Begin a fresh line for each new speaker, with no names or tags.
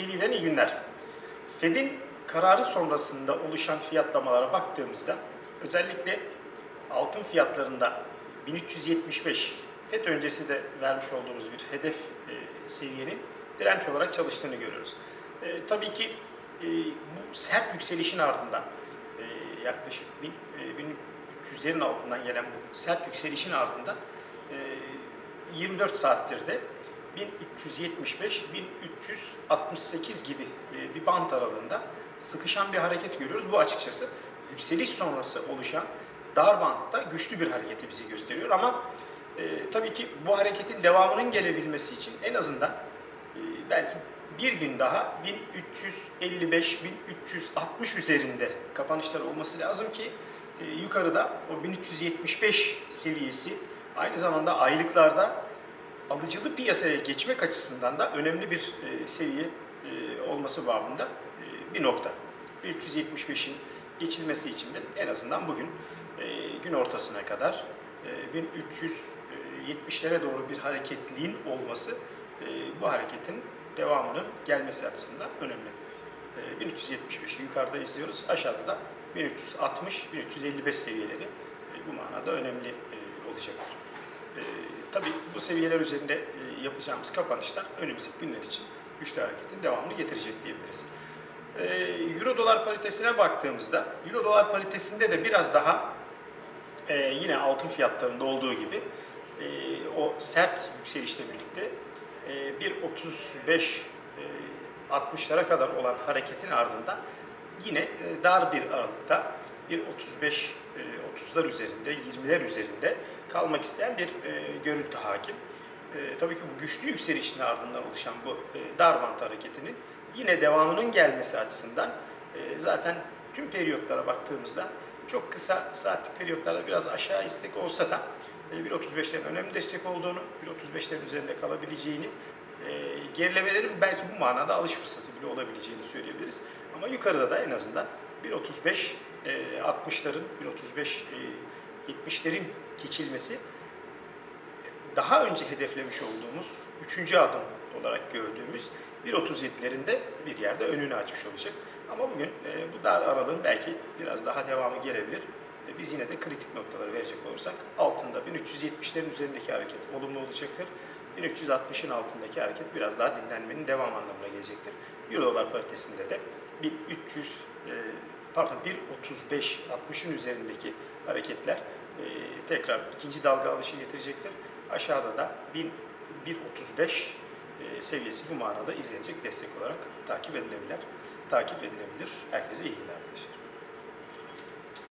TV'den iyi günler. Fed'in kararı sonrasında oluşan fiyatlamalara baktığımızda özellikle altın fiyatlarında 1375 FED öncesi de vermiş olduğumuz bir hedef e, seviyenin direnç olarak çalıştığını görüyoruz. E, tabii ki e, bu sert yükselişin ardından e, yaklaşık bin- e, 1300'lerin altından gelen bu sert yükselişin ardından e, 24 saattir de 1375-1368 gibi e, bir bant aralığında sıkışan bir hareket görüyoruz. Bu açıkçası yükseliş sonrası oluşan dar bantta güçlü bir hareketi bizi gösteriyor ama e, tabii ki bu hareketin devamının gelebilmesi için en azından e, belki bir gün daha 1355-1360 üzerinde kapanışlar olması lazım ki e, yukarıda o 1375 seviyesi aynı zamanda aylıklarda alıcılı piyasaya geçmek açısından da önemli bir e, seviye e, olması babında e, bir nokta. 1375'in geçilmesi için de en azından bugün e, gün ortasına kadar e, 1370'lere doğru bir hareketliğin olması e, bu hareketin devamının gelmesi açısından önemli. E, 1375'i yukarıda izliyoruz. Aşağıda da 1360-1355 seviyeleri e, bu manada önemli e, olacaktır. E, tabii bu seviyeler üzerinde e, yapacağımız kapanışlar önümüzdeki günler için güçlü hareketin devamını getirecek diyebiliriz. E, Euro dolar paritesine baktığımızda Euro dolar paritesinde de biraz daha e, yine altın fiyatlarında olduğu gibi e, o sert yükselişle birlikte e, bir 35 e, 60'lara kadar olan hareketin ardından yine dar bir aralıkta bir 35 e, 30'lar üzerinde 20'ler üzerinde kalmak isteyen bir e, görüntü hakim. E, tabii ki bu güçlü yükselişin ardından oluşan bu e, dar bant hareketinin yine devamının gelmesi açısından e, zaten tüm periyotlara baktığımızda çok kısa saatlik periyotlarda biraz aşağı istek olsa da e, 1.35'lerin önemli destek olduğunu, 1.35'lerin üzerinde kalabileceğini, e, gerilemelerin belki bu manada alış fırsatı bile olabileceğini söyleyebiliriz. Ama yukarıda da en azından 1.35 e, 60'ların, 1.35 e, 70'lerin geçilmesi daha önce hedeflemiş olduğumuz üçüncü adım olarak gördüğümüz 1.37'lerinde bir yerde önünü açmış olacak. Ama bugün e, bu dar aralığın belki biraz daha devamı gelebilir. E, biz yine de kritik noktaları verecek olursak altında 1370'lerin üzerindeki hareket olumlu olacaktır. 1360'ın altındaki hareket biraz daha dinlenmenin devam anlamına gelecektir. Euro dolar paritesinde de 1300 e, pardon 1.35 60'ın üzerindeki hareketler e, tekrar ikinci dalga alışı getirecektir. Aşağıda da 1000 1.35 e, seviyesi bu manada izlenecek destek olarak takip edilebilir. Takip edilebilir. Herkese iyi günler arkadaşlar.